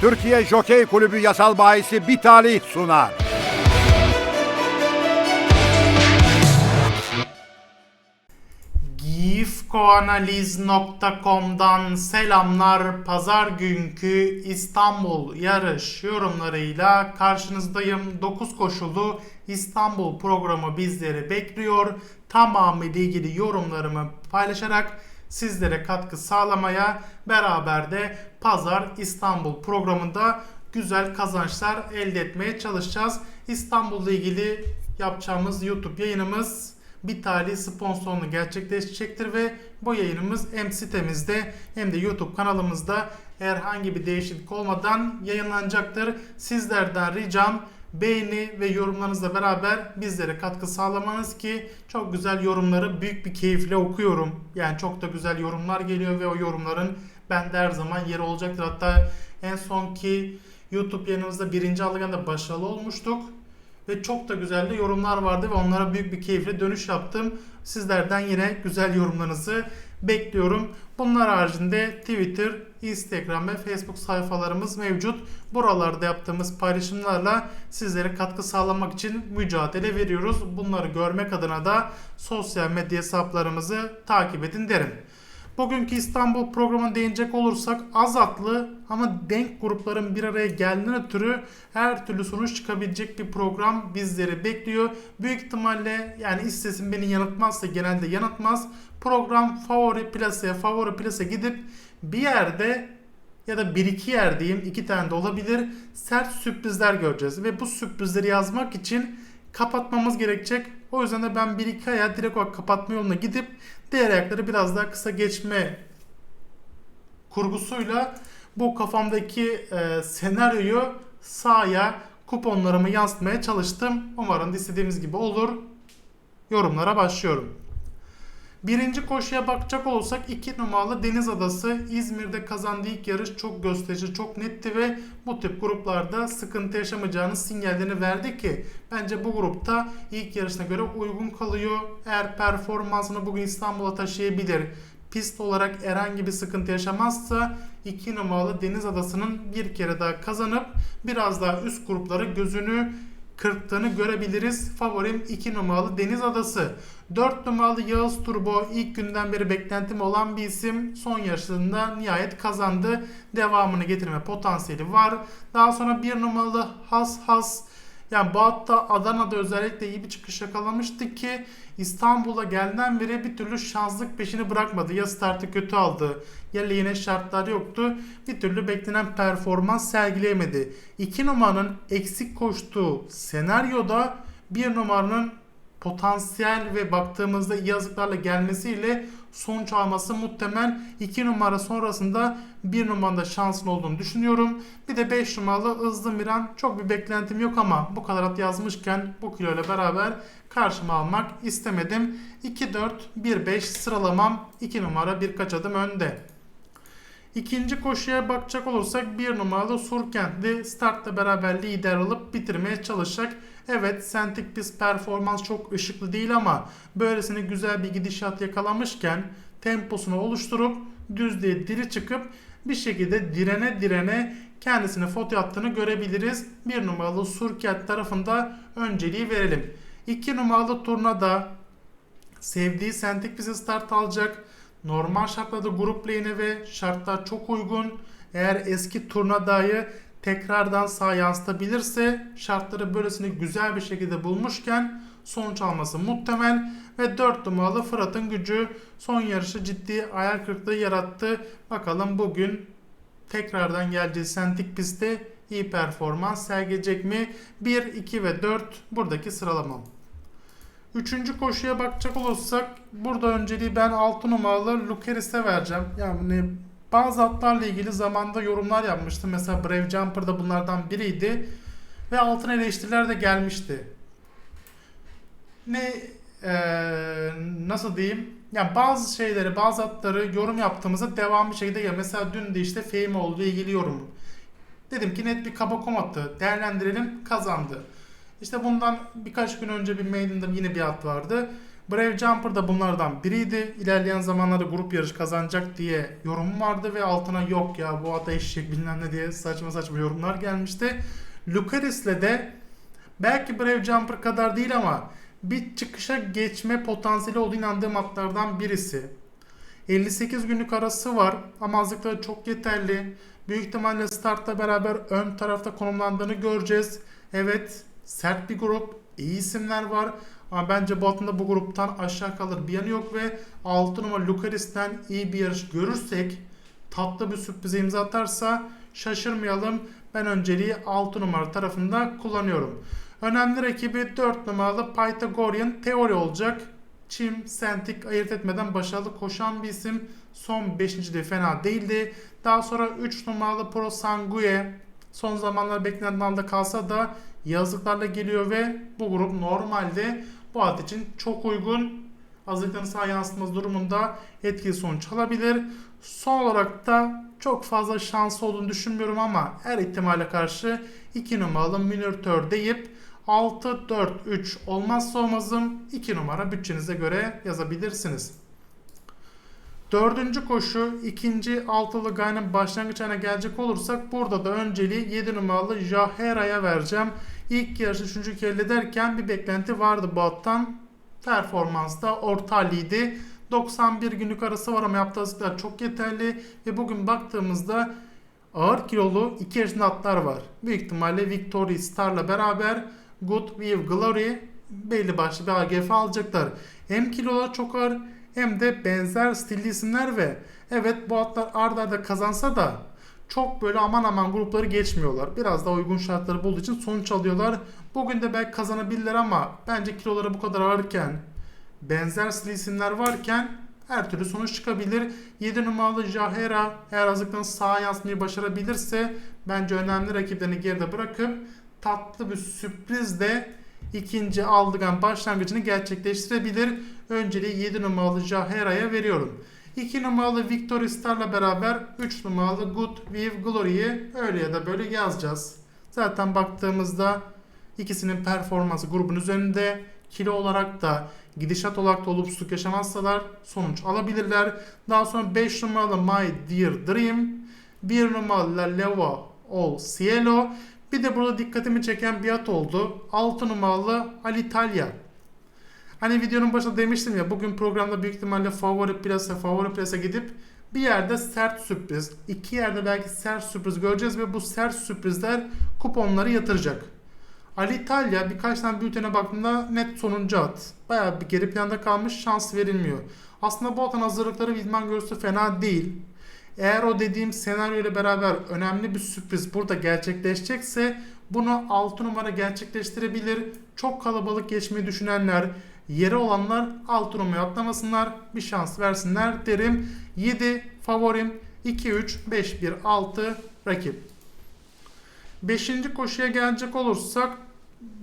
Türkiye Jokey Kulübü yasal bahisi Bitali sunar. gifkoanaliz.com'dan selamlar. Pazar günkü İstanbul yarış yorumlarıyla karşınızdayım. 9 koşulu İstanbul programı bizleri bekliyor. Tamamıyla ilgili yorumlarımı paylaşarak sizlere katkı sağlamaya beraber de Pazar İstanbul programında güzel kazançlar elde etmeye çalışacağız. İstanbul'la ilgili yapacağımız YouTube yayınımız bir tali sponsorluğunu gerçekleşecektir ve bu yayınımız hem sitemizde hem de YouTube kanalımızda herhangi bir değişiklik olmadan yayınlanacaktır. Sizlerden ricam beğeni ve yorumlarınızla beraber bizlere katkı sağlamanız ki çok güzel yorumları büyük bir keyifle okuyorum. Yani çok da güzel yorumlar geliyor ve o yorumların bende her zaman yeri olacaktır. Hatta en sonki YouTube yayınımızda birinci algında başarılı olmuştuk ve çok da güzel de yorumlar vardı ve onlara büyük bir keyifle dönüş yaptım. Sizlerden yine güzel yorumlarınızı bekliyorum. Bunlar haricinde Twitter, Instagram ve Facebook sayfalarımız mevcut. Buralarda yaptığımız paylaşımlarla sizlere katkı sağlamak için mücadele veriyoruz. Bunları görmek adına da sosyal medya hesaplarımızı takip edin derim. Bugünkü İstanbul programına değinecek olursak az atlı ama denk grupların bir araya geldiğinden ötürü her türlü sonuç çıkabilecek bir program bizleri bekliyor. Büyük ihtimalle yani istesin beni yanıltmazsa genelde yanıltmaz. Program favori plaseye favori plase gidip bir yerde ya da bir iki yer diyeyim iki tane de olabilir sert sürprizler göreceğiz. Ve bu sürprizleri yazmak için kapatmamız gerekecek. O yüzden de ben bir iki ayağı direkt olarak kapatma yoluna gidip diğer ayakları biraz daha kısa geçme kurgusuyla bu kafamdaki e, senaryoyu sahaya kuponlarımı yansıtmaya çalıştım. Umarım istediğimiz gibi olur. Yorumlara başlıyorum. Birinci koşuya bakacak olursak 2 numaralı Deniz Adası İzmir'de kazandığı ilk yarış çok gösterici, çok netti ve bu tip gruplarda sıkıntı yaşamayacağının sinyallerini verdi ki bence bu grupta ilk yarışına göre uygun kalıyor. Eğer performansını bugün İstanbul'a taşıyabilir, pist olarak herhangi bir sıkıntı yaşamazsa 2 numaralı Deniz Adası'nın bir kere daha kazanıp biraz daha üst grupları gözünü kırptığını görebiliriz. Favorim 2 numaralı Deniz Adası. 4 numaralı Yağız Turbo ilk günden beri beklentim olan bir isim. Son yarışında nihayet kazandı. Devamını getirme potansiyeli var. Daha sonra 1 numaralı Has Has yani bu Adana'da özellikle iyi bir çıkış yakalamıştı ki İstanbul'a geldiğinden beri bir türlü şanslık peşini bırakmadı. Ya startı kötü aldı ya yine şartlar yoktu. Bir türlü beklenen performans sergileyemedi. 2 numaranın eksik koştuğu senaryoda 1 numaranın potansiyel ve baktığımızda iyi yazıklarla gelmesiyle sonuç alması muhtemel 2 numara sonrasında 1 numarada şansın olduğunu düşünüyorum. Bir de 5 numaralı Hızlı Miran çok bir beklentim yok ama bu kadar at yazmışken bu kilo ile beraber karşıma almak istemedim. 2-4-1-5 sıralamam 2 numara birkaç adım önde. İkinci koşuya bakacak olursak bir numaralı Surkentli startla beraber lider alıp bitirmeye çalışacak. Evet sentik pist performans çok ışıklı değil ama böylesine güzel bir gidişat yakalamışken temposunu oluşturup düzlüğe diri çıkıp bir şekilde direne direne kendisine foto attığını görebiliriz. Bir numaralı Surkent tarafında önceliği verelim. İki numaralı Turnada sevdiği sentik piste start alacak. Normal şartlarda grup lane'e ve şartlar çok uygun. Eğer eski turnadayı tekrardan sağ yansıtabilirse şartları böylesine güzel bir şekilde bulmuşken sonuç alması muhtemel ve 4 numaralı Fırat'ın gücü son yarışı ciddi ayar kırıklığı yarattı. Bakalım bugün tekrardan geleceği sentik pistte iyi performans sergileyecek mi? 1, 2 ve 4 buradaki sıralamam. Üçüncü koşuya bakacak olursak burada önceliği ben 6 numaralı Lukeris'e vereceğim. Yani bazı atlarla ilgili zamanda yorumlar yapmıştım. Mesela Brave Jumper da bunlardan biriydi. Ve altın eleştiriler de gelmişti. Ne eee, nasıl diyeyim? Yani bazı şeyleri, bazı atları yorum yaptığımızda devam bir şekilde ya mesela dün de işte Fame olduğu ilgili yorum. Dedim ki net bir kabakom attı. Değerlendirelim kazandı. İşte bundan birkaç gün önce bir mailin'de yine bir at vardı. Brave Jumper da bunlardan biriydi. İlerleyen zamanlarda grup yarış kazanacak diye yorum vardı ve altına yok ya bu ata eşek bilmem ne diye saçma saçma yorumlar gelmişti. Lucaris'le de belki Brave Jumper kadar değil ama bir çıkışa geçme potansiyeli olduğu inandığım atlardan birisi. 58 günlük arası var ama azlıkları çok yeterli. Büyük ihtimalle startla beraber ön tarafta konumlandığını göreceğiz. Evet sert bir grup, iyi isimler var. Ama bence bu altında bu gruptan aşağı kalır bir yanı yok ve 6 numara Lucaris'ten iyi bir yarış görürsek tatlı bir sürprize imza atarsa şaşırmayalım. Ben önceliği 6 numara tarafında kullanıyorum. Önemli rakibi 4 numaralı Pythagorean Theory olacak. Çim, Sentik ayırt etmeden başarılı koşan bir isim. Son 5. de fena değildi. Daha sonra 3 numaralı Pro Sangue son zamanlar beklenen alda kalsa da yazıklarla geliyor ve bu grup normalde bu at için çok uygun. Hazırlıkların sağ yansıtması durumunda etkili sonuç alabilir. Son olarak da çok fazla şansı olduğunu düşünmüyorum ama her ihtimale karşı 2 numaralı Minotör deyip 6-4-3 olmazsa olmazım 2 numara bütçenize göre yazabilirsiniz. Dördüncü koşu ikinci altılı gayenin başlangıç ayına gelecek olursak burada da önceliği 7 numaralı Jahera'ya vereceğim. İlk yarışı 3. kere derken bir beklenti vardı bu attan. Performansta orta liydi. 91 günlük arası var ama yaptığı hazırlıklar çok yeterli ve bugün baktığımızda ağır kilolu iki yaşında atlar var. Büyük ihtimalle Victory Star'la beraber Good View Glory belli başlı bir AGF alacaklar. Hem kilolar çok ağır hem de benzer stilli isimler ve evet bu atlar arda arda kazansa da çok böyle aman aman grupları geçmiyorlar. Biraz daha uygun şartları bulduğu için sonuç alıyorlar. Bugün de belki kazanabilirler ama bence kiloları bu kadar ağırken benzer isimler varken her türlü sonuç çıkabilir. 7 numaralı Jahera eğer hazırlıktan sağa yansımayı başarabilirse bence önemli rakiplerini geride bırakıp tatlı bir sürprizle ikinci aldıgan başlangıcını gerçekleştirebilir. Önceliği 7 numaralı Jahera'ya veriyorum. 2 numaralı Victory Star'la beraber 3 numaralı Good View Glory'yi öyle ya da böyle yazacağız. Zaten baktığımızda ikisinin performansı grubun üzerinde kilo olarak da gidişat olarak da olumsuzluk yaşamazsalar sonuç alabilirler. Daha sonra 5 numaralı My Dear Dream, 1 numaralı La Leva All Cielo, bir de burada dikkatimi çeken bir at oldu. 6 numaralı Alitalia. Hani videonun başında demiştim ya bugün programda büyük ihtimalle favori plasa favori plasa gidip bir yerde sert sürpriz, iki yerde belki sert sürpriz göreceğiz ve bu sert sürprizler kuponları yatıracak. Alitalia birkaç tane bültene baktığımda net sonuncu at. Bayağı bir geri planda kalmış şans verilmiyor. Aslında bu atın hazırlıkları Vidman göğsü fena değil. Eğer o dediğim senaryo ile beraber önemli bir sürpriz burada gerçekleşecekse bunu 6 numara gerçekleştirebilir. Çok kalabalık geçmeyi düşünenler, yeri olanlar 6 numaraya atlamasınlar, bir şans versinler derim. 7 favorim 2 3 5 1 6 rakip. 5. koşuya gelecek olursak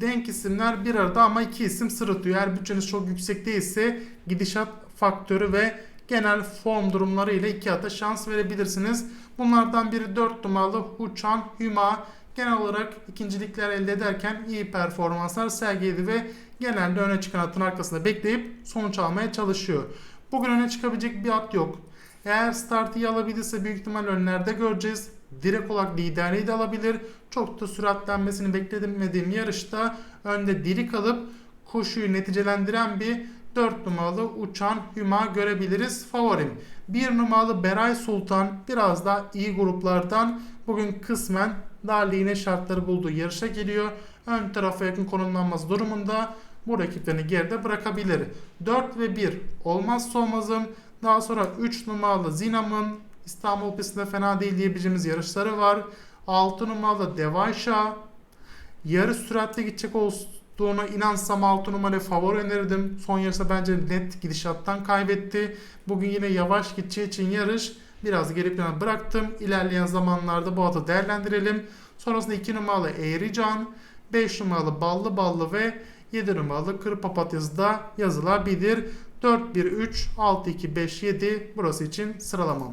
denk isimler bir arada ama iki isim sırıtıyor. Eğer bütçeniz çok yüksek değilse gidişat faktörü ve genel form durumları ile iki ata şans verebilirsiniz. Bunlardan biri 4 numaralı Huchan Hüma. Genel olarak ikincilikler elde ederken iyi performanslar sergiledi ve genelde öne çıkan atın arkasında bekleyip sonuç almaya çalışıyor. Bugün öne çıkabilecek bir at yok. Eğer startı iyi alabilirse büyük ihtimal önlerde göreceğiz. Direkt olarak liderliği de alabilir. Çok da süratlenmesini beklemediğim yarışta önde diri kalıp koşuyu neticelendiren bir 4 numaralı Uçan Hüma görebiliriz favorim. 1 numaralı Beray Sultan biraz daha iyi gruplardan bugün kısmen daha lehine şartları bulduğu yarışa geliyor. Ön tarafa yakın konumlanması durumunda bu rakiplerini geride bırakabilir. 4 ve 1 olmazsa olmazım. Daha sonra 3 numaralı Zinam'ın İstanbul pistinde fena değil diyebileceğimiz yarışları var. 6 numaralı Devaşa yarı süratli gidecek olduğuna inansam 6 numara favori önerirdim. Son yarışta bence net gidişattan kaybetti. Bugün yine yavaş gideceği için yarış biraz geri plana bıraktım. İlerleyen zamanlarda bu atı değerlendirelim. Sonrasında 2 numaralı Eğrican, 5 numaralı Ballı Ballı ve 7 numaralı Kır Papatyası da yazılabilir. 4-1-3-6-2-5-7 burası için sıralamam.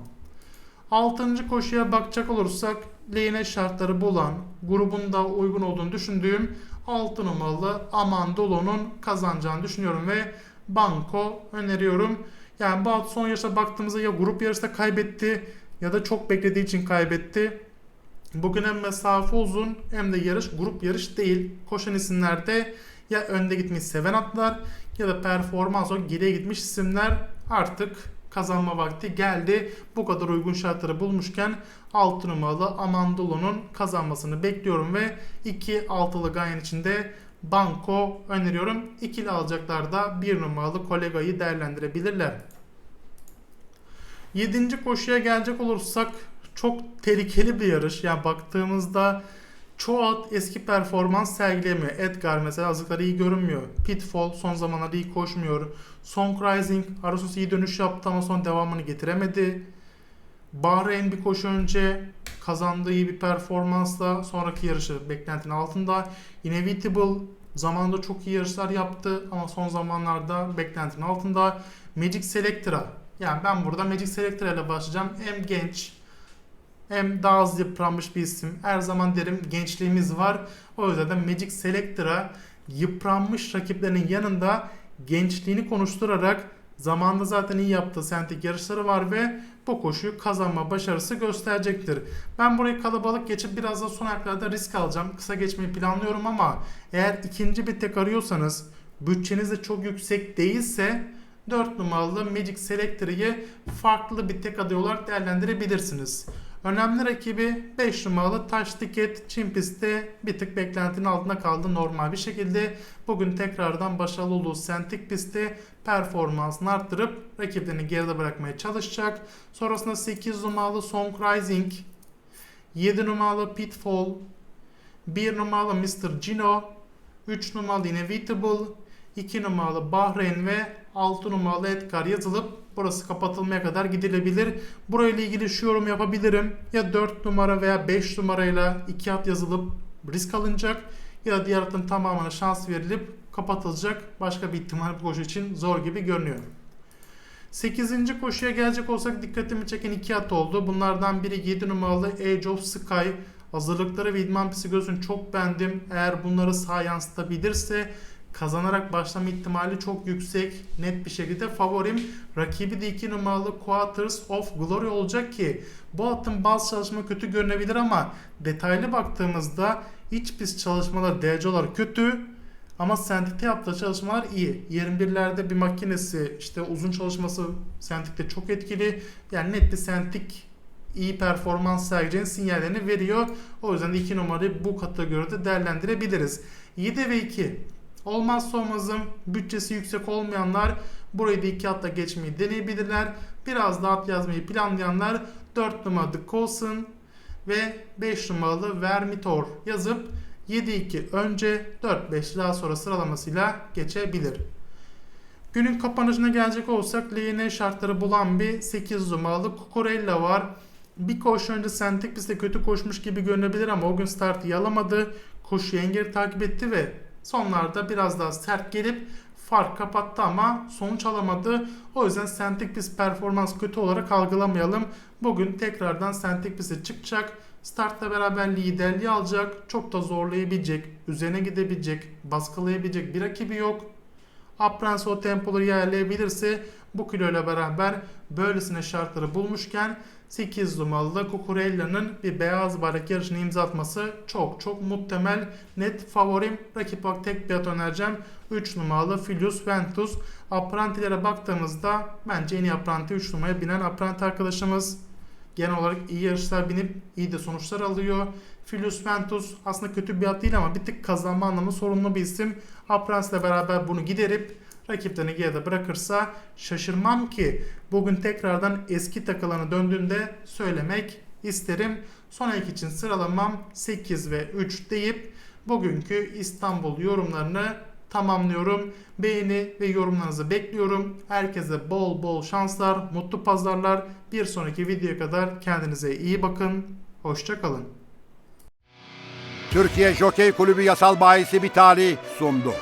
6. koşuya bakacak olursak lehine şartları bulan, grubunda uygun olduğunu düşündüğüm 6 numaralı Amandolo'nun kazanacağını düşünüyorum ve Banko öneriyorum. Yani bu at son yarışa baktığımızda ya grup yarışta kaybetti ya da çok beklediği için kaybetti. Bugün hem mesafe uzun hem de yarış grup yarış değil. Koşan isimlerde ya önde gitmeyi seven atlar ya da performans olarak geriye gitmiş isimler artık kazanma vakti geldi. Bu kadar uygun şartları bulmuşken 6 numaralı Amandolo'nun kazanmasını bekliyorum ve 2 altılı Ganyan içinde Banko öneriyorum. İkili alacaklar da 1 numaralı kolegayı değerlendirebilirler. 7. koşuya gelecek olursak çok tehlikeli bir yarış. Yani baktığımızda çoğu at eski performans sergilemiyor. Edgar mesela azıkları iyi görünmüyor. Pitfall son zamanlarda iyi koşmuyor. Song Rising Arasus iyi dönüş yaptı ama son devamını getiremedi. Bahreyn bir koşu önce kazandığı iyi bir performansla sonraki yarışı beklentinin altında. Inevitable zamanında çok iyi yarışlar yaptı ama son zamanlarda beklentinin altında. Magic Selectra yani ben burada Magic Selectra ile başlayacağım. Hem genç hem daha az yıpranmış bir isim. Her zaman derim gençliğimiz var. O yüzden de Magic Selector'a yıpranmış rakiplerinin yanında gençliğini konuşturarak zamanında zaten iyi yaptığı sentik yarışları var ve bu koşuyu kazanma başarısı gösterecektir. Ben burayı kalabalık geçip biraz da son ayaklarda risk alacağım. Kısa geçmeyi planlıyorum ama eğer ikinci bir tek arıyorsanız bütçeniz de çok yüksek değilse 4 numaralı Magic Selector'ı farklı bir tek aday olarak değerlendirebilirsiniz. Önemli rakibi 5 numaralı Taş Ticket Çin pistte bir tık beklentinin altında kaldı normal bir şekilde. Bugün tekrardan başarılı olduğu Sentik pistte performansını arttırıp rakiplerini geride bırakmaya çalışacak. Sonrasında 8 numaralı Song Rising, 7 numaralı Pitfall, 1 numaralı Mr. Gino, 3 numaralı Inevitable, 2 numaralı Bahreyn ve 6 numaralı Edgar yazılıp burası kapatılmaya kadar gidilebilir. Burayla ilgili şu yorum yapabilirim. Ya 4 numara veya 5 numarayla 2 at yazılıp risk alınacak ya da diğer atın tamamına şans verilip kapatılacak. Başka bir ihtimal bu koşu için zor gibi görünüyor. 8. koşuya gelecek olsak dikkatimi çeken iki at oldu. Bunlardan biri 7 numaralı Age of Sky. Hazırlıkları ve idman psikolojisini çok beğendim. Eğer bunları sağ yansıtabilirse kazanarak başlama ihtimali çok yüksek. Net bir şekilde favorim. Rakibi de 2 numaralı Quarters of Glory olacak ki bu atın bazı çalışma kötü görünebilir ama detaylı baktığımızda iç pist çalışmalar derece olarak kötü. Ama Sentik'te yaptığı çalışmalar iyi. 21'lerde bir makinesi işte uzun çalışması Sentik'te çok etkili. Yani net bir Sentik iyi performans sergileyeceğinin sinyallerini veriyor. O yüzden de 2 numarayı bu kategoride değerlendirebiliriz. 7 ve 2. Olmazsa olmazım bütçesi yüksek olmayanlar burayı da 2 atla geçmeyi deneyebilirler. Biraz daha at yazmayı planlayanlar 4 numaralı Coulson ve 5 numaralı Vermitor yazıp 7-2 önce 4-5 daha sonra sıralamasıyla geçebilir. Günün kapanışına gelecek olsak LN şartları bulan bir 8 numaralı Cucurella var. Bir koşu önce Sentik bizde kötü koşmuş gibi görünebilir ama o gün startı alamadı. Koşu engel takip etti ve sonlarda biraz daha sert gelip fark kapattı ama sonuç alamadı. O yüzden Sentik biz performans kötü olarak algılamayalım. Bugün tekrardan Sentik bize çıkacak. Startla beraber liderliği alacak. Çok da zorlayabilecek, üzerine gidebilecek, baskılayabilecek bir rakibi yok. Aprens o tempoları yerleyebilirse bu kiloyla beraber böylesine şartları bulmuşken 8 numaralı Cucurella'nın bir beyaz bayrak yarışını imza atması çok çok muhtemel. Net favorim rakip bak tek bir at önereceğim. 3 numaralı Filius Ventus. Aprantilere baktığımızda bence en iyi apranti 3 numaraya binen apranti arkadaşımız. Genel olarak iyi yarışlar binip iyi de sonuçlar alıyor. Filius Ventus aslında kötü bir at değil ama bir tık kazanma anlamı sorunlu bir isim. Aprens ile beraber bunu giderip rakiplerini geride bırakırsa şaşırmam ki bugün tekrardan eski takılarına döndüğünde söylemek isterim. Son ayak için sıralamam 8 ve 3 deyip bugünkü İstanbul yorumlarını tamamlıyorum. Beğeni ve yorumlarınızı bekliyorum. Herkese bol bol şanslar, mutlu pazarlar. Bir sonraki videoya kadar kendinize iyi bakın. Hoşçakalın. Türkiye Jokey Kulübü Yasal Bayisi Bitali sundu.